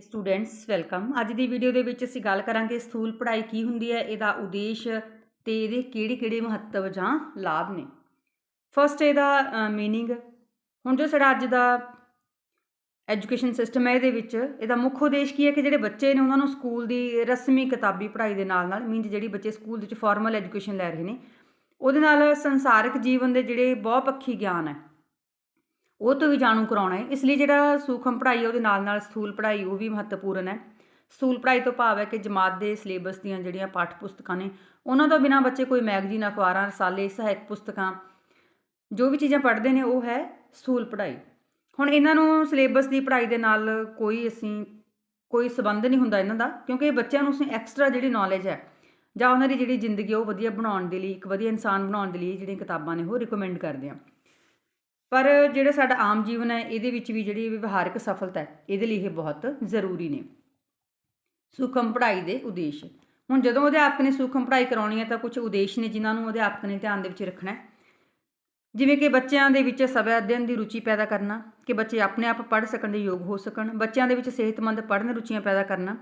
Students welcome ਅੱਜ ਦੀ video ਦੇ ਵਿੱਚ ਅਸੀਂ ਗੱਲ ਕਰਾਂਗੇ ਸਥੂਲ ਪੜ੍ਹਾਈ ਕੀ ਹੁੰਦੀ ਹੈ, ਇਹਦਾ ਉਦੇਸ਼ ਤੇ ਇਹਦੇ ਕਿਹੜੇ-ਕਿਹੜੇ ਮਹੱਤਵ ਜਾਂ ਲਾਭ ਨੇ। ਫਸਟ ਇਹਦਾ ਮੀਨਿੰਗ ਹੁਣ ਜੋ ਸਾਡਾ ਅੱਜ ਦਾ ਐਜੂਕੇਸ਼ਨ ਸਿਸਟਮ ਹੈ, ਇਹਦੇ ਵਿੱਚ ਇਹਦਾ ਮੁੱਖ ਉਦੇਸ਼ ਕੀ ਹੈ ਕਿ ਜਿਹੜੇ ਬੱਚੇ ਨੇ ਉਹਨਾਂ ਨੂੰ ਸਕੂਲ ਦੀ ਰਸਮੀ ਕਿਤਾਬੀ ਪੜ੍ਹਾਈ ਦੇ ਨਾਲ ਨਾਲ ਮੀਨਜ਼ ਜਿਹੜੀ ਬੱਚੇ ਸਕੂਲ ਦੇ ਵਿੱਚ ਫਾਰਮਲ ਐਜੂਕੇਸ਼ਨ ਲੈ ਰਹੇ ਨੇ, ਉਹਦੇ ਨਾਲ ਸੰਸਾਰਿਕ ਜੀਵਨ ਦੇ ਜਿਹੜੇ ਬਹੁਪੱਖੀ ਗਿਆਨ ਹੈ। ਉਹ ਤੋਂ ਵੀ ਜਾਣੂ ਕਰਾਉਣਾ ਹੈ। ਇਸ ਲਈ ਜਿਹੜਾ ਸੂਖਮ ਪੜ੍ਹਾਈ ਹੈ, ਉਹਦੇ ਨਾਲ ਨਾਲ ਸਥੂਲ ਪੜ੍ਹਾਈ ਉਹ ਵੀ ਮਹੱਤਵਪੂਰਨ ਹੈ। ਸਥੂਲ ਪੜ੍ਹਾਈ ਤੋਂ ਭਾਵ ਹੈ ਕਿ ਜਮਾਤ ਦੇ ਸਿਲੇਬਸ ਦੀਆਂ ਜਿਹੜੀਆਂ ਪਾਠ ਪੁਸਤਕਾਂ ਨੇ, ਉਹਨਾਂ ਤੋਂ ਬਿਨਾਂ ਬੱਚੇ ਕੋਈ ਮੈਗਜ਼ੀਨ ਅਖਬਾਰਾਂ, ਰਸਾਲੇ, ਸਹਾਇਕ ਪੁਸਤਕਾਂ, ਜੋ ਵੀ ਚੀਜ਼ਾਂ ਪੜ੍ਹਦੇ ਨੇ, ਉਹ ਹੈ ਸਥੂਲ ਪੜ੍ਹਾਈ। ਹੁਣ ਇਹਨਾਂ ਨੂੰ ਸਿਲੇਬਸ ਦੀ ਪੜ੍ਹਾਈ ਦੇ ਨਾਲ ਕੋਈ ਅਸੀਂ, ਕੋਈ ਸਬੰਧ ਨਹੀਂ ਹੁੰਦਾ ਇਹਨਾਂ ਦਾ, ਕਿਉਂਕਿ ਬੱਚਿਆਂ ਨੂੰ ਅਸੀਂ ਐਕਸਟਰਾ ਜਿਹੜੀ ਨੌਲੇਜ ਹੈ, ਜਾਂ ਉਹਨਾਂ ਦੀ ਜਿਹੜੀ ਜ਼ਿੰਦਗੀ ਉਹ ਵਧੀਆ ਬਣਾਉਣ ਦੇ ਲਈ, ਇੱਕ ਵਧੀਆ ਇਨਸਾਨ ਬਣਾਉਣ ਦੇ ਲਈ ਜਿਹੜੀਆਂ ਕਿਤਾਬਾਂ ਨੇ, ਉਹ ਰਿਕਮੈਂਡ ਕਰਦੇ ਆ ਪਰ ਜਿਹੜਾ ਸਾਡਾ ਆਮ ਜੀਵਨ ਹੈ, ਇਹਦੇ ਵਿੱਚ ਵੀ ਜਿਹੜੀ ਵਿਵਹਾਰਿਕ ਸਫਲਤਾ ਹੈ, ਇਹਦੇ ਲਈ ਇਹ ਬਹੁਤ ਜ਼ਰੂਰੀ ਨੇ। ਸੂਖਮ ਪੜ੍ਹਾਈ ਦੇ ਉਦੇਸ਼। ਹੁਣ ਜਦੋਂ ਅਧਿਆਪਕ ਨੇ ਸੂਖਮ ਪੜ੍ਹਾਈ ਕਰਾਉਣੀ ਹੈ, ਤਾਂ ਕੁਝ ਉਦੇਸ਼ ਨੇ ਜਿਨ੍ਹਾਂ ਨੂੰ ਅਧਿਆਪਕ ਨੇ ਧਿਆਨ ਦੇ ਵਿੱਚ ਰੱਖਣਾ ਹੈ। ਜਿਵੇਂ ਕਿ ਬੱਚਿਆਂ ਦੇ ਵਿੱਚ ਸਵੈ ਅਧਿਐਨ ਦੀ ਰੁਚੀ ਪੈਦਾ ਕਰਨਾ, ਕਿ ਬੱਚੇ ਆਪਣੇ ਆਪ ਪੜ੍ਹ ਸਕਣ ਦੇ ਯੋਗ ਹੋ ਸਕਣ, ਬੱਚਿਆਂ ਦੇ ਵਿੱਚ ਸਿਹਤਮੰਦ ਪੜ੍ਹਨ ਰੁਚੀਆਂ ਪੈਦਾ ਕਰਨਾ,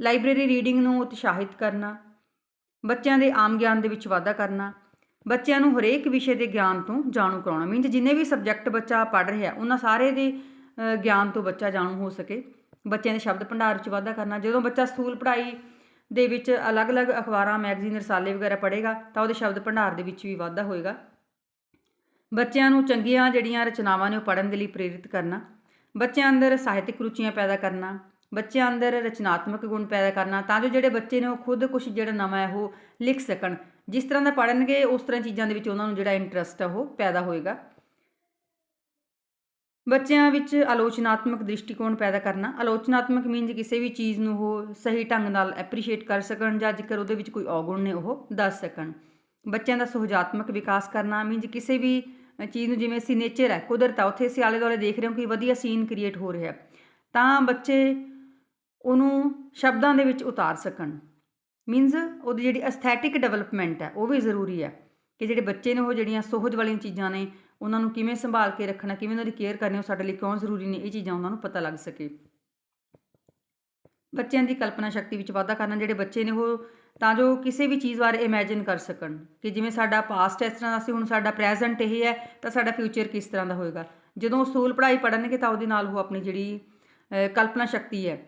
ਲਾਇਬ੍ਰੇਰੀ ਰੀਡਿੰਗ ਨੂੰ ਉਤਸ਼ਾਹਿਤ ਕਰਨਾ, ਬੱਚਿਆਂ ਦੇ ਆਮ ਗਿਆਨ ਦੇ ਵਿੱਚ ਵਾਧਾ ਕਰਨਾ ਬੱਚਿਆਂ ਨੂੰ ਹਰੇਕ ਵਿਸ਼ੇ ਦੇ ਗਿਆਨ ਤੋਂ ਜਾਣੂ ਕਰਾਉਣਾ। ਮੀਨਸ ਜਿੰਨੇ ਵੀ ਸਬਜੈਕਟ ਬੱਚਾ ਪੜ੍ਹ ਰਿਹਾ, ਉਹਨਾਂ ਸਾਰੇ ਦੇ ਗਿਆਨ ਤੋਂ ਬੱਚਾ ਜਾਣੂ ਹੋ ਸਕੇ। ਬੱਚਿਆਂ ਦੇ ਸ਼ਬਦ ਭੰਡਾਰ ਵਿੱਚ ਵਾਧਾ ਕਰਨਾ। ਜਦੋਂ ਬੱਚਾ ਸਕੂਲ ਪੜ੍ਹਾਈ ਦੇ ਵਿੱਚ ਅਲੱਗ-ਅਲੱਗ ਅਖਬਾਰਾਂ ਮੈਗਜ਼ੀਨ ਰਸਾਲੇ ਵਗੈਰਾ ਪੜ੍ਹੇਗਾ, ਤਾਂ ਉਹਦੇ ਸ਼ਬਦ ਭੰਡਾਰ ਦੇ ਵਿੱਚ ਵੀ ਵਾਧਾ ਹੋਏਗਾ। ਬੱਚਿਆਂ ਨੂੰ ਚੰਗੀਆਂ ਜਿਹੜੀਆਂ ਰਚਨਾਵਾਂ ਨੇ ਉਹ ਪੜ੍ਹਨ ਦੇ ਲਈ ਪ੍ਰੇਰਿਤ ਕਰਨਾ। ਬੱਚਿਆਂ ਅੰਦਰ ਸਾਹਿਤਿਕ ਰੁਚੀਆਂ ਪੈਦਾ ਕਰਨਾ। ਬੱਚਿਆਂ ਅੰਦਰ ਰਚਨਾਤਮਕ ਗੁਣ ਪੈਦਾ ਕਰਨਾ, ਤਾਂ ਜੋ ਜਿਹੜੇ ਬੱਚੇ ਨੇ ਉਹ ਖੁਦ ਕੁਝ ਜਿਹੜਾ ਨਵਾਂ ਹੈ ਉਹ ਲਿਖ ਸਕਣ। ਜਿਸ ਤਰ੍ਹਾਂ ਦਾ ਪੜ੍ਹਨਗੇ, ਉਸ ਤਰ੍ਹਾਂ ਚੀਜ਼ਾਂ ਦੇ ਵਿੱਚ ਉਹਨਾਂ ਨੂੰ ਜਿਹੜਾ ਇੰਟਰਸਟ ਆ ਉਹ ਪੈਦਾ ਹੋਏਗਾ। ਬੱਚਿਆਂ ਵਿੱਚ ਆਲੋਚਨਾਤਮਕ ਦ੍ਰਿਸ਼ਟੀਕੋਣ ਪੈਦਾ ਕਰਨਾ। ਆਲੋਚਨਾਤਮਕ ਮੀਨਜ਼ ਕਿਸੇ ਵੀ ਚੀਜ਼ ਨੂੰ ਉਹ ਸਹੀ ਢੰਗ ਨਾਲ ਐਪਰੀਸ਼ੀਏਟ ਕਰ ਸਕਣ ਜਾਂ ਜੇਕਰ ਉਹਦੇ ਵਿੱਚ ਕੋਈ ਔਗੁਣ ਨੇ, ਉਹ ਦੱਸ ਸਕਣ। ਬੱਚਿਆਂ ਦਾ ਸੁਹਜਾਤਮਕ ਵਿਕਾਸ ਕਰਨਾ ਮੀਨਜ਼ ਕਿਸੇ ਵੀ ਚੀਜ਼ ਨੂੰ ਜਿਵੇਂ ਅਸੀਂ ਨੇਚਰ ਹੈ, ਕੁਦਰਤ ਆ, ਉੱਥੇ ਅਸੀਂ ਆਲੇ ਦੁਆਲੇ ਦੇਖ ਰਹੇ ਹਾਂ ਕਿ ਵਧੀਆ ਸੀਨ ਕ੍ਰੀਏਟ ਹੋ ਰਿਹਾ ਤਾਂ ਬੱਚੇ ਉਹਨੂੰ ਸ਼ਬਦਾਂ ਦੇ ਵਿੱਚ ਉਤਾਰ ਸਕਣ। ਮੀਨਸ ਉਹਦੀ ਜਿਹੜੀ ਐਸਥੈਟਿਕ ਡਿਵੈਲਪਮੈਂਟ ਹੈ, ਉਹ ਵੀ ਜ਼ਰੂਰੀ ਹੈ ਕਿ ਜਿਹੜੇ ਬੱਚੇ ਨੇ ਉਹ ਜਿਹੜੀਆਂ ਸੋਹਜ ਵਾਲੀਆਂ ਚੀਜ਼ਾਂ ਨੇ, ਉਹਨਾਂ ਨੂੰ ਕਿਵੇਂ ਸੰਭਾਲ ਕੇ ਰੱਖਣਾ, ਕਿਵੇਂ ਉਹਨਾਂ ਦੀ ਕੇਅਰ ਕਰਨੀ, ਉਹ ਸਾਡੇ ਲਈ ਕਿਉਂ ਜ਼ਰੂਰੀ ਨੇ, ਇਹ ਚੀਜ਼ਾਂ ਉਹਨਾਂ ਨੂੰ ਪਤਾ ਲੱਗ ਸਕੇ। ਬੱਚਿਆਂ ਦੀ ਕਲਪਨਾ ਸ਼ਕਤੀ ਵਿੱਚ ਵਾਧਾ ਕਰਨਾ, ਜਿਹੜੇ ਬੱਚੇ ਨੇ ਉਹ ਤਾਂ ਜੋ ਕਿਸੇ ਵੀ ਚੀਜ਼ ਬਾਰੇ ਇਮੇਜਿਨ ਕਰ ਸਕਣ ਕਿ ਜਿਵੇਂ ਸਾਡਾ ਪਾਸਟ ਇਸ ਤਰ੍ਹਾਂ ਦਾ ਸੀ, ਹੁਣ ਸਾਡਾ ਪ੍ਰੈਜ਼ੈਂਟ ਇਹ ਹੈ, ਤਾਂ ਸਾਡਾ ਫਿਊਚਰ ਕਿਸ ਤਰ੍ਹਾਂ ਦਾ ਹੋਏਗਾ। ਜਦੋਂ ਉਹ ਸਕੂਲ ਪੜ੍ਹਾਈ ਪੜ੍ਹਨਗੇ, ਤਾਂ ਉਹਦੇ ਨਾਲ ਉਹ ਆਪਣੀ ਜਿਹੜੀ ਕਲਪਨਾ ਸ਼ਕਤੀ ਹੈ,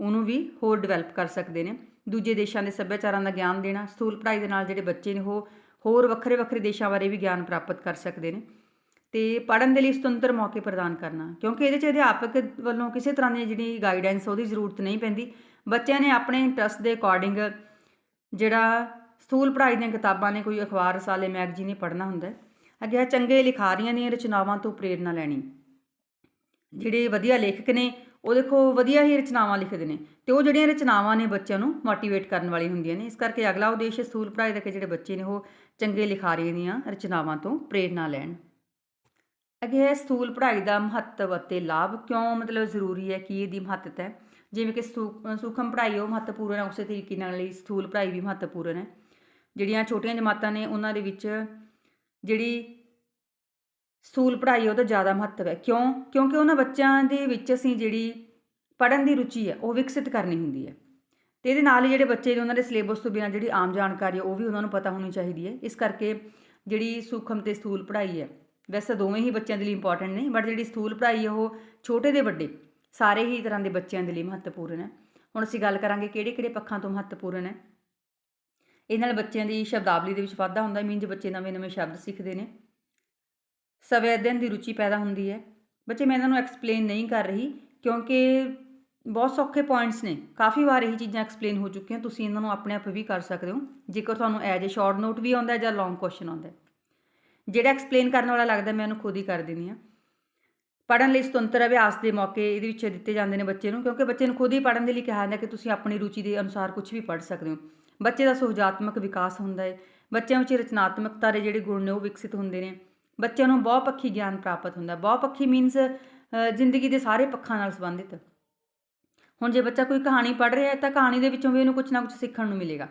ਉਹਨੂੰ ਵੀ ਹੋਰ ਡਿਵੈਲਪ ਕਰ ਸਕਦੇ ਨੇ। ਦੂਜੇ ਦੇਸ਼ਾਂ ਦੇ ਸੱਭਿਆਚਾਰਾਂ ਦਾ ਗਿਆਨ ਦੇਣਾ ਸਕੂਲ ਪੜ੍ਹਾਈ ਦੇ ਨਾਲ ਜਿਹੜੇ ਬੱਚੇ ਨੇ ਉਹ ਹੋਰ ਵੱਖਰੇ ਵੱਖਰੇ ਦੇਸ਼ਾਂ ਬਾਰੇ ਵੀ ਗਿਆਨ ਪ੍ਰਾਪਤ ਕਰ ਸਕਦੇ ਨੇ ਤੇ ਪੜ੍ਹਨ ਦੇ ਲਈ ਸੁਤੰਤਰ ਮੌਕੇ ਪ੍ਰਦਾਨ ਕਰਨਾ, ਕਿਉਂਕਿ ਇਹਦੇ 'ਚ ਅਧਿਆਪਕ ਵੱਲੋਂ ਕਿਸੇ ਤਰ੍ਹਾਂ ਦੀ ਜਿਹੜੀ ਗਾਈਡੈਂਸ ਉਹਦੀ ਜ਼ਰੂਰਤ ਨਹੀਂ ਪੈਂਦੀ। ਬੱਚਿਆਂ ਨੇ ਆਪਣੇ ਇੰਟਰਸਟ ਦੇ ਅਕੋਰਡਿੰਗ ਜਿਹੜਾ ਸਥੂਲ ਪੜ੍ਹਾਈ ਦੀਆਂ ਕਿਤਾਬਾਂ ਨੇ, ਕੋਈ ਅਖਬਾਰ ਰਸਾਲੇ ਮੈਗਜ਼ੀਨ ਹੀ ਪੜ੍ਹਨਾ ਹੁੰਦਾ। ਅੱਗੇ ਚੰਗੇ ਲਿਖਾਰੀਆਂ ਦੀਆਂ ਰਚਨਾਵਾਂ ਤੋਂ ਪ੍ਰੇਰਨਾ ਲੈਣੀ। ਜਿਹੜੇ ਵਧੀਆ ਲੇਖਕ ਨੇ ਉਹ ਦੇਖੋ ਵਧੀਆ ਹੀ ਰਚਨਾਵਾਂ ਲਿਖਦੇ ਨੇ ਤੇ ਉਹ ਜਿਹੜੀਆਂ ਰਚਨਾਵਾਂ ਨੇ ਬੱਚਿਆਂ ਨੂੰ ਮੋਟੀਵੇਟ ਕਰਨ ਵਾਲੀ ਹੁੰਦੀਆਂ ਨੇ, ਇਸ ਕਰਕੇ ਅਗਲਾ ਉਦੇਸ਼ ਸਥੂਲ ਪੜ੍ਹਾਈ ਦਾ ਕਿ ਜਿਹੜੇ ਬੱਚੇ ਨੇ ਉਹ ਚੰਗੇ ਲਿਖਾਰੀਆਂ ਦੀਆਂ ਰਚਨਾਵਾਂ ਤੋਂ ਪ੍ਰੇਰਨਾ ਲੈਣ। ਅੱਗੇ ਹੈ ਸਥੂਲ ਪੜ੍ਹਾਈ ਦਾ ਮਹੱਤਵ ਅਤੇ ਲਾਭ। ਕਿਉਂ ਮਤਲਬ ਜ਼ਰੂਰੀ ਹੈ? ਕੀ ਇਹਦੀ ਮਹੱਤਤਾ ਹੈ? ਜਿਵੇਂ ਕਿ ਸੂ- ਸੂਖਮ ਪੜ੍ਹਾਈ ਉਹ ਮਹੱਤਵਪੂਰਨ ਹੈ, ਉਸੇ ਤਰੀਕੇ ਨਾਲ ਲਈ ਸਥੂਲ ਪੜ੍ਹਾਈ ਵੀ ਮਹੱਤਵਪੂਰਨ ਹੈ। ਜਿਹੜੀਆਂ ਛੋਟੀਆਂ ਜਮਾਤਾਂ ਨੇ ਉਹਨਾਂ ਦੇ ਵਿੱਚ ਜਿਹੜੀ ਸਕੂਲ ਪੜ੍ਹਾਈ ਉਹਦਾ ਜ਼ਿਆਦਾ ਮਹੱਤਵ ਹੈ। ਕਿਉਂ? ਕਿਉਂਕਿ ਉਹਨਾਂ ਬੱਚਿਆਂ ਦੇ ਵਿੱਚ ਅਸੀਂ ਜਿਹੜੀ ਪੜ੍ਹਨ ਦੀ ਰੁਚੀ ਹੈ, ਉਹ ਵਿਕਸਿਤ ਕਰਨੀ ਹੁੰਦੀ ਹੈ। ਤੇ ਇਹਦੇ ਨਾਲ ਹੀ ਜਿਹੜੇ ਬੱਚੇ ਨੇ ਉਹਨਾਂ ਦੇ ਸਿਲੇਬਸ ਤੋਂ ਬਿਨਾਂ ਜਿਹੜੀ ਆਮ ਜਾਣਕਾਰੀ ਹੈ, ਉਹ ਵੀ ਉਹਨਾਂ ਨੂੰ ਪਤਾ ਹੋਣੀ ਚਾਹੀਦੀ ਹੈ। ਇਸ ਕਰਕੇ ਜਿਹੜੀ ਸੂਖਮ ਤੇ ਸਥੂਲ ਪੜ੍ਹਾਈ ਹੈ, ਵੈਸੇ ਦੋਵੇਂ ਹੀ ਬੱਚਿਆਂ ਦੇ ਲਈ ਇੰਪੋਰਟੈਂਟ ਨੇ ਬਟ ਜਿਹੜੀ ਸਥੂਲ ਪੜ੍ਹਾਈ ਹੈ, ਉਹ ਛੋਟੇ ਦੇ ਵੱਡੇ, ਸਾਰੇ ਹੀ ਤਰ੍ਹਾਂ ਦੇ ਬੱਚਿਆਂ ਦੇ ਲਈ ਮਹੱਤਵਪੂਰਨ ਹੈ। ਹੁਣ ਅਸੀਂ ਗੱਲ ਕਰਾਂਗੇ ਕਿਹੜੇ ਕਿਹੜੇ ਪੱਖਾਂ ਤੋਂ ਮਹੱਤਵਪੂਰਨ ਹੈ। ਇਹ ਨਾਲ ਬੱਚਿਆਂ ਦੀ ਸ਼ਬਦਾਵਲੀ ਦੇ ਵਿੱਚ ਵਾਧਾ ਹੁੰਦਾ ਮੀਨਜ਼ ਬੱਚੇ ਨਵੇਂ-ਨਵੇਂ ਸ਼ਬਦ ਸਿੱਖਦੇ ਨੇ। ਸਵੈ ਅਧਿਐਨ ਦੀ ਰੁਚੀ ਪੈਦਾ ਹੁੰਦੀ ਹੈ। ਬੱਚੇ, ਮੈਂ ਇਹਨਾਂ ਨੂੰ ਐਕਸਪਲੇਨ ਨਹੀਂ ਕਰ ਰਹੀ ਕਿਉਂਕਿ ਬਹੁਤ ਸੌਖੇ ਪੁਆਇੰਟਸ ਨੇ। ਕਾਫੀ ਵਾਰ ਇਹ ਚੀਜ਼ਾਂ ਐਕਸਪਲੇਨ ਹੋ ਚੁੱਕੀਆਂ। ਤੁਸੀਂ ਇਹਨਾਂ ਨੂੰ ਆਪਣੇ ਆਪ ਵੀ ਕਰ ਸਕਦੇ ਹੋ। ਜੇਕਰ ਤੁਹਾਨੂੰ ਐਜ ਅ ਸ਼ਾਰਟ ਨੋਟ ਵੀ ਆਉਂਦਾ ਜਾਂ ਲੌਂਗ ਕੁਐਸਚਨ ਆਉਂਦਾ ਜਿਹੜਾ ਐਕਸਪਲੇਨ ਕਰਨ ਵਾਲਾ ਲੱਗਦਾ, ਮੈਂ ਉਹਨੂੰ ਖੁਦ ਹੀ ਕਰ ਦਿੰਦੀ ਹਾਂ। ਪੜ੍ਹਨ ਲਈ ਸੁਤੰਤਰ ਅਭਿਆਸ ਦੇ ਮੌਕੇ ਇਹਦੇ ਵਿੱਚ ਦਿੱਤੇ ਜਾਂਦੇ ਨੇ ਬੱਚੇ ਨੂੰ, ਕਿਉਂਕਿ ਬੱਚੇ ਨੂੰ ਖੁਦ ਹੀ ਪੜ੍ਹਨ ਦੇ ਲਈ ਕਿਹਾ ਜਾਂਦਾ ਕਿ ਤੁਸੀਂ ਆਪਣੀ ਰੁਚੀ ਦੇ ਅਨੁਸਾਰ ਕੁਝ ਵੀ ਪੜ੍ਹ ਸਕਦੇ ਹੋ। ਬੱਚੇ ਦਾ ਸੁਹਜਾਤਮਕ ਵਿਕਾਸ ਹੁੰਦਾ ਹੈ। ਬੱਚਿਆਂ ਵਿੱਚ ਰਚਨਾਤਮਕਤਾ ਦੇ ਜਿਹੜੇ ਗੁਣ ਨੇ, ਉਹ ਵਿਕਸਿਤ ਹੁੰਦੇ ਨੇ। ਬੱਚਿਆਂ ਨੂੰ ਬਹੁਪੱਖੀ ਗਿਆਨ ਪ੍ਰਾਪਤ ਹੁੰਦਾ। ਹੈ ਬਹੁਪੱਖੀ ਮੀਨਸ ਜ਼ਿੰਦਗੀ ਦੇ ਸਾਰੇ ਪੱਖਾਂ ਨਾਲ ਸੰਬੰਧਿਤ। ਹੁਣ ਜੇ ਬੱਚਾ ਕੋਈ ਕਹਾਣੀ ਪੜ੍ਹ ਰਿਹਾ ਹੈ ਤਾਂ ਕਹਾਣੀ ਦੇ ਵਿੱਚੋਂ ਵੀ ਉਹਨੂੰ ਕੁਝ ਨਾ ਕੁਝ ਸਿੱਖਣ ਨੂੰ ਮਿਲੇਗਾ।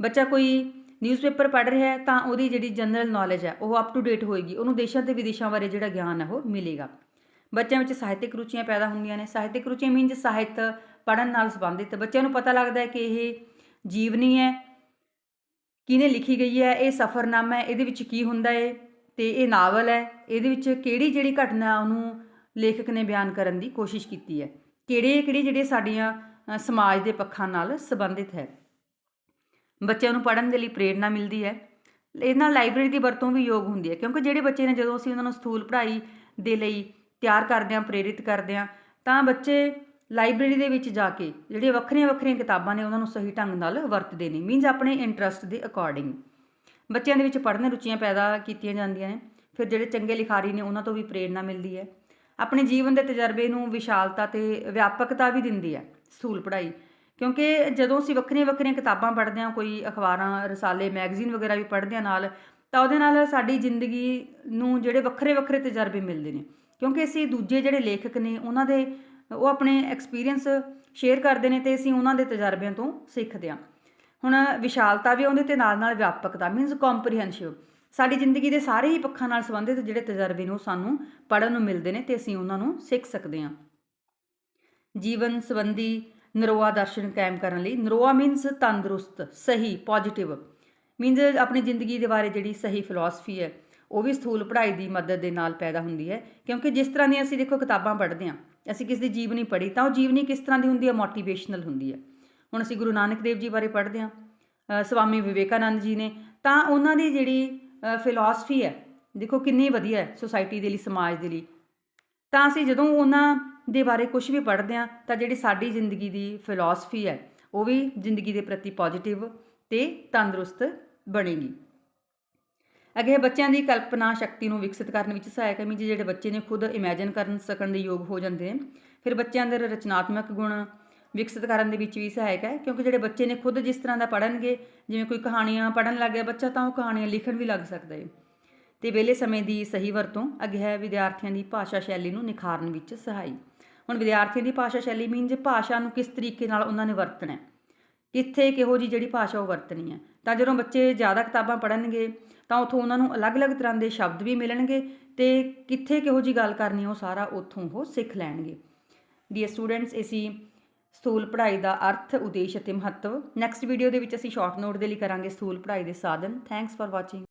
ਬੱਚਾ ਕੋਈ ਨਿਊਜ਼ਪੇਪਰ ਪੜ੍ਹ ਰਿਹਾ ਹੈ ਤਾਂ ਉਹਦੀ ਜਿਹੜੀ ਜਨਰਲ ਨੌਲੇਜ ਹੈ, ਉਹ ਅਪ ਟੂ ਡੇਟ ਹੋਏਗੀ। ਉਹਨੂੰ ਦੇਸ਼ਾਂ ਤੇ ਵਿਦੇਸ਼ਾਂ ਬਾਰੇ ਜਿਹੜਾ ਗਿਆਨ ਹੈ, ਉਹ ਮਿਲੇਗਾ। ਬੱਚਿਆਂ ਵਿੱਚ ਸਾਹਿਤਿਕ ਰੁਚੀਆਂ ਪੈਦਾ ਹੁੰਦੀਆਂ ਨੇ। ਸਾਹਿਤਿਕ ਰੁਚੀਆਂ ਮੀਨਸ ਸਾਹਿਤ ਪੜ੍ਹਨ ਨਾਲ ਸੰਬੰਧਿਤ। ਬੱਚਿਆਂ ਨੂੰ ਪਤਾ ਲੱਗਦਾ ਹੈ ਕਿ ਇਹ ਜੀਵਨੀ ਹੈ, ਕਿਹਨੇ ਲਿਖੀ ਗਈ ਹੈ, ਇਹ ਸਫ਼ਰਨਾਮਾ ਹੈ, ਇਹਦੇ ਵਿੱਚ ਕੀ ਹੁੰਦਾ ਹੈ। ਤੇ ਇਹ ਨਾਵਲ ਹੈ, ਇਹਦੇ ਵਿੱਚ ਕਿਹੜੀ ਜਿਹੜੀ ਘਟਨਾ ਉਹਨੂੰ ਲੇਖਕ ਨੇ ਬਿਆਨ ਕਰਨ ਦੀ ਕੋਸ਼ਿਸ਼ ਕੀਤੀ ਹੈ, ਕਿਹੜੇ ਕਿਹੜੇ ਜਿਹੜੇ ਸਾਡੀਆਂ ਸਮਾਜ ਦੇ ਪੱਖਾਂ ਨਾਲ ਸੰਬੰਧਿਤ ਹੈ। ਬੱਚਿਆਂ ਨੂੰ ਪੜ੍ਹਨ ਦੇ ਲਈ ਪ੍ਰੇਰਣਾ ਮਿਲਦੀ ਹੈ। ਇਹਦੇ ਨਾਲ ਲਾਇਬ੍ਰੇਰੀ ਦੀ ਵਰਤੋਂ ਵੀ ਯੋਗ ਹੁੰਦੀ ਹੈ, ਕਿਉਂਕਿ ਜਿਹੜੇ ਬੱਚੇ ਨੇ ਜਦੋਂ ਅਸੀਂ ਉਹਨਾਂ ਨੂੰ ਸਥੂਲ ਪੜ੍ਹਾਈ ਦੇ ਲਈ ਤਿਆਰ ਕਰਦੇ ਹਾਂ, ਪ੍ਰੇਰਿਤ ਕਰਦੇ ਹਾਂ, ਤਾਂ ਬੱਚੇ ਲਾਇਬ੍ਰੇਰੀ ਦੇ ਵਿੱਚ ਜਾ ਕੇ, ਜਿਹੜੀਆਂ ਵੱਖਰੀਆਂ ਵੱਖਰੀਆਂ ਕਿਤਾਬਾਂ ਨੇ ਉਹਨਾਂ ਨੂੰ ਸਹੀ ਢੰਗ ਨਾਲ ਵਰਤਦੇ ਨੇ ਮੀਨਜ਼ ਆਪਣੇ ਇੰਟਰਸਟ ਦੇ ਅਕੋਰਡਿੰਗ ਬੱਚਿਆਂ ਦੇ ਵਿੱਚ ਪੜ੍ਹਨ ਰੁਚੀਆਂ ਪੈਦਾ ਕੀਤੀਆਂ ਜਾਂਦੀਆਂ ਨੇ, ਫਿਰ ਜਿਹੜੇ ਚੰਗੇ ਲਿਖਾਰੀ ਨੇ ਉਹਨਾਂ ਤੋਂ ਵੀ ਪ੍ਰੇਰਣਾ ਮਿਲਦੀ ਹੈ। ਆਪਣੇ ਜੀਵਨ ਦੇ ਤਜਰਬੇ ਨੂੰ ਵਿਸ਼ਾਲਤਾ ਤੇ ਵਿਆਪਕਤਾ ਵੀ ਦਿੰਦੀ ਹੈ ਸਥੂਲ ਪੜ੍ਹਾਈ, ਕਿਉਂਕਿ ਜਦੋਂ ਅਸੀਂ ਵੱਖਰੀਆਂ ਵੱਖਰੀਆਂ ਕਿਤਾਬਾਂ ਪੜ੍ਹਦੇ ਹਾਂ, ਕੋਈ ਅਖਬਾਰਾਂ, ਰਸਾਲੇ, ਮੈਗਜ਼ੀਨ ਵਗੈਰਾ ਵੀ ਪੜ੍ਹਦੇ ਹਾਂ ਨਾਲ, ਤਾਂ ਉਹਦੇ ਨਾਲ ਸਾਡੀ ਜ਼ਿੰਦਗੀ ਨੂੰ ਜਿਹੜੇ ਵੱਖਰੇ ਵੱਖਰੇ ਤਜਰਬੇ ਮਿਲਦੇ ਨੇ, ਕਿਉਂਕਿ ਅਸੀਂ ਦੂਜੇ ਜਿਹੜੇ ਲੇਖਕ ਨੇ, ਉਹਨਾਂ ਦੇ ਉਹ ਆਪਣੇ ਐਕਸਪੀਰੀਅੰਸ ਸ਼ੇਅਰ ਕਰਦੇ ਨੇ ਤੇ ਅਸੀਂ ਉਹਨਾਂ ਦੇ ਤਜਰਬਿਆਂ ਤੋਂ ਸਿੱਖਦੇ ਹਾਂ। ਹੁਣ ਵਿਸ਼ਾਲਤਾ ਵੀ ਆਉਂਦੀ ਤੇ ਨਾਲ ਨਾਲ ਵਿਆਪਕਤਾ ਮੀਨਸ ਕੰਪਰੀਹੈਂਸਿਵ ਸਾਡੀ ਜ਼ਿੰਦਗੀ ਦੇ ਸਾਰੇ ਹੀ ਪੱਖਾਂ ਨਾਲ ਸੰਬੰਧਿਤ ਜਿਹੜੇ ਤਜਰਬੇ ਨੇ ਉਹ ਸਾਨੂੰ ਪੜ੍ਹਨ ਨੂੰ ਮਿਲਦੇ ਨੇ ਤੇ ਅਸੀਂ ਉਹਨਾਂ ਨੂੰ ਸਿੱਖ ਸਕਦੇ ਹਾਂ। ਜੀਵਨ ਸੰਬੰਧੀ ਨਰੋਆ ਦਰਸ਼ਨ ਕਾਇਮ ਕਰਨ ਲਈ, ਨਰੋਆ ਮੀਨਸ ਤੰਦਰੁਸਤ, ਸਹੀ ਪੋਜ਼ਿਟਿਵ ਮੀਨਸ ਆਪਣੀ ਜ਼ਿੰਦਗੀ ਦੇ ਬਾਰੇ ਜਿਹੜੀ ਸਹੀ ਫਿਲਾਸਫੀ ਹੈ, ਉਹ ਵੀ ਸਥੂਲ ਪੜ੍ਹਾਈ ਦੀ ਮਦਦ ਦੇ ਨਾਲ ਪੈਦਾ ਹੁੰਦੀ ਹੈ, ਕਿਉਂਕਿ ਜਿਸ ਤਰ੍ਹਾਂ ਦੀ ਅਸੀਂ ਦੇਖੋ ਕਿਤਾਬਾਂ ਪੜ੍ਹਦੇ ਹਾਂ, ਅਸੀਂ ਕਿਸੇ ਦੀ ਜੀਵਨੀ ਪੜ੍ਹੀ ਤਾਂ ਉਹ ਜੀਵਨੀ ਕਿਸ ਤਰ੍ਹਾਂ ਦੀ ਹੁੰਦੀ ਹੈ ਮੋਟੀਵੇਸ਼ਨਲ ਹੁੰਦੀ ਹੈ। ਹੁਣ ਅਸੀਂ ਗੁਰੂ ਨਾਨਕ ਦੇਵ ਜੀ ਬਾਰੇ ਪੜ੍ਹਦੇ ਹਾਂ ਸਵਾਮੀ ਵਿਵੇਕਾਨੰਦ ਜੀ ਨੇ, ਤਾਂ ਉਹਨਾਂ ਦੀ ਜਿਹੜੀ ਫਿਲਾਸਫੀ ਹੈ, ਦੇਖੋ ਕਿੰਨੀ ਵਧੀਆ ਹੈ ਸੋਸਾਇਟੀ ਦੇ ਲਈ, ਸਮਾਜ ਦੇ ਲਈ। ਤਾਂ ਅਸੀਂ ਜਦੋਂ ਉਹਨਾਂ ਦੇ ਬਾਰੇ ਕੁਝ ਵੀ ਪੜ੍ਹਦੇ ਹਾਂ, ਤਾਂ ਜਿਹੜੀ ਸਾਡੀ ਜ਼ਿੰਦਗੀ ਦੀ ਫਿਲਾਸਫੀ ਹੈ, ਉਹ ਵੀ ਜ਼ਿੰਦਗੀ ਦੇ ਪ੍ਰਤੀ ਪੋਜ਼ਿਟਿਵ ਤੇ ਤੰਦਰੁਸਤ ਬਣੇਗੀ। ਅੱਗੇ ਬੱਚਿਆਂ ਦੀ ਕਲਪਨਾ ਸ਼ਕਤੀ ਨੂੰ ਵਿਕਸਿਤ ਕਰਨ ਵਿੱਚ ਸਹਾਇਕ ਹੈ ਮੀਨਜ਼ ਜਿਹੜੇ ਬੱਚੇ ਨੇ ਖੁਦ ਇਮੇਜਿਨ ਕਰਨ ਸਕਣ ਦੇ ਯੋਗ ਹੋ ਜਾਂਦੇ ਨੇ, ਫਿਰ ਬੱਚਿਆਂ ਦੇ ਰਚਨਾਤਮਕ ਗੁਣ ਵਿਕਸਿਤ ਕਰਨ ਦੇ ਵਿੱਚ ਵੀ ਸਹਾਇਕ ਹੈ, ਕਿਉਂਕਿ ਜਿਹੜੇ ਬੱਚੇ ਨੇ ਖੁਦ ਜਿਸ ਤਰ੍ਹਾਂ ਦਾ ਪੜ੍ਹਨਗੇ, ਜਿਵੇਂ ਕੋਈ ਕਹਾਣੀਆਂ ਪੜ੍ਹਨ ਲੱਗ ਗਿਆ ਬੱਚਾ, ਤਾਂ ਉਹ ਕਹਾਣੀਆਂ ਲਿਖਣ ਵੀ ਲੱਗ ਸਕਦਾ ਹੈ ਤੇ ਵਿਹਲੇ ਸਮੇਂ ਦੀ ਸਹੀ ਵਰਤੋਂ ਅੱਗੇ ਹੈ ਵਿਦਿਆਰਥੀਆਂ ਦੀ ਭਾਸ਼ਾ ਸ਼ੈਲੀ ਨੂੰ ਨਿਖਾਰਨ ਵਿੱਚ ਸਹਾਈ। ਹੁਣ ਵਿਦਿਆਰਥੀਆਂ ਦੀ ਭਾਸ਼ਾ ਸ਼ੈਲੀ ਮੀਨਜ਼ ਭਾਸ਼ਾ ਨੂੰ ਕਿਸ ਤਰੀਕੇ ਨਾਲ ਉਹਨਾਂ ਨੇ ਵਰਤਣਾ ਹੈ, ਕਿੱਥੇ ਕਿਹੋ ਜੀ ਜਿਹੜੀ ਭਾਸ਼ਾ ਉਹ ਵਰਤਣੀ ਹੈ। ਤਾਂ ਜਦੋਂ ਬੱਚੇ ਜ਼ਿਆਦਾ ਕਿਤਾਬਾਂ ਪੜ੍ਹਨਗੇ, ਤਾਂ ਉਥੋਂ ਉਹਨਾਂ ਨੂੰ ਅਲੱਗ-ਅਲੱਗ ਤਰ੍ਹਾਂ ਦੇ ਸ਼ਬਦ ਵੀ ਮਿਲਣਗੇ ਤੇ ਕਿੱਥੇ ਕਿਹੋ ਜੀ ਗੱਲ ਕਰਨੀ ਉਹ ਸਾਰਾ ਉਥੋਂ ਉਹ ਸਿੱਖ ਲੈਣਗੇ। ਡੀਅਰ ਸਟੂਡੈਂਟਸ ਅਸੀਂ ਸਥੂਲ ਪੜ੍ਹਾਈ ਦਾ ਅਰਥ, ਉਦੇਸ਼ ਅਤੇ ਮਹੱਤਵ। ਨੈਕਸਟ ਵੀਡੀਓ ਦੇ ਵਿੱਚ ਅਸੀਂ ਸ਼ਾਰਟ ਨੋਟ ਦੇ ਲਈ ਕਰਾਂਗੇ ਸਥੂਲ ਪੜ੍ਹਾਈ ਦੇ ਸਾਧਨ। Thanks for watching